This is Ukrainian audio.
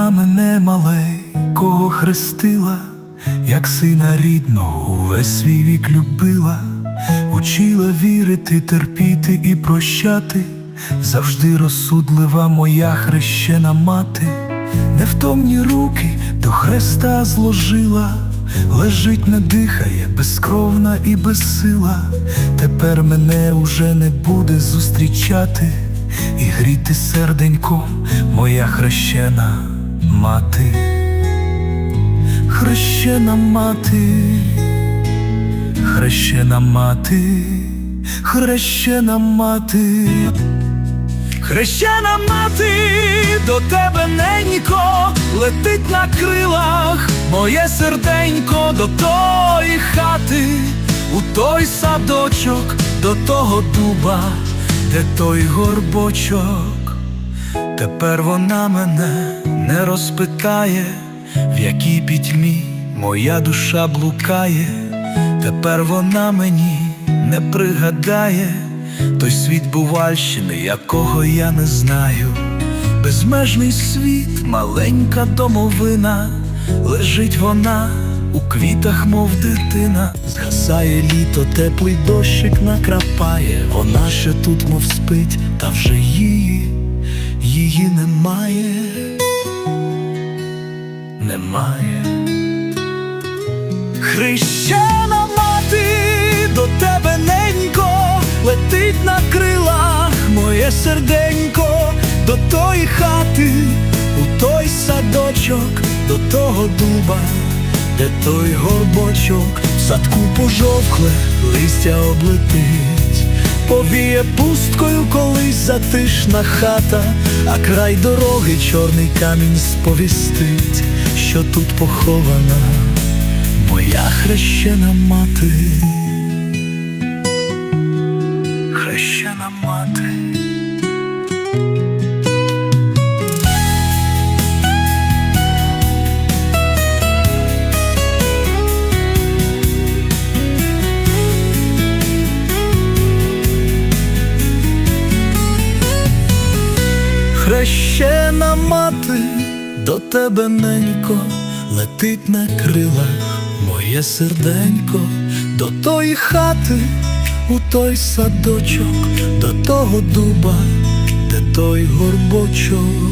Вона мене маленького хрестила, як сина рідного увесь свій вік любила, учила вірити, терпіти і прощати, завжди розсудлива моя хрещена мати, невтомні руки до хреста зложила, лежить, не дихає, безкровна і безсила. Тепер мене уже не буде зустрічати. І гріти серденьком моя хрещена мати, хрещена мати, хрещена мати, хрещена мати, хрещена мати, до тебе ненько летить на крилах, моє серденько до тої хати, у той садочок, до того дуба, де той горбочок. Тепер вона мене не розпитає, в якій пітьмі моя душа блукає, тепер вона мені не пригадає той світ бувальщини, якого я не знаю. Безмежний світ, маленька домовина, лежить вона у квітах, мов дитина. Згасає літо, теплий дощик накрапає, вона ще тут, мов спить, та вже її, її немає, немає. Хрещена мати, до тебе ненько, летить на крилах моє серденько, до тої хати, у той садочок, до того дуба, де той горбочок, в садку пожовкле, листя облетить, повіє пусткою колись затишна хата, а край дороги чорний камінь сповістить, що тут похована моя хрещена мати, хрещена мати. Хрещена мати, до тебе ненько летить на крилах моє серденько, до тої хати, у той садочок, до того дуба, де той горбочок.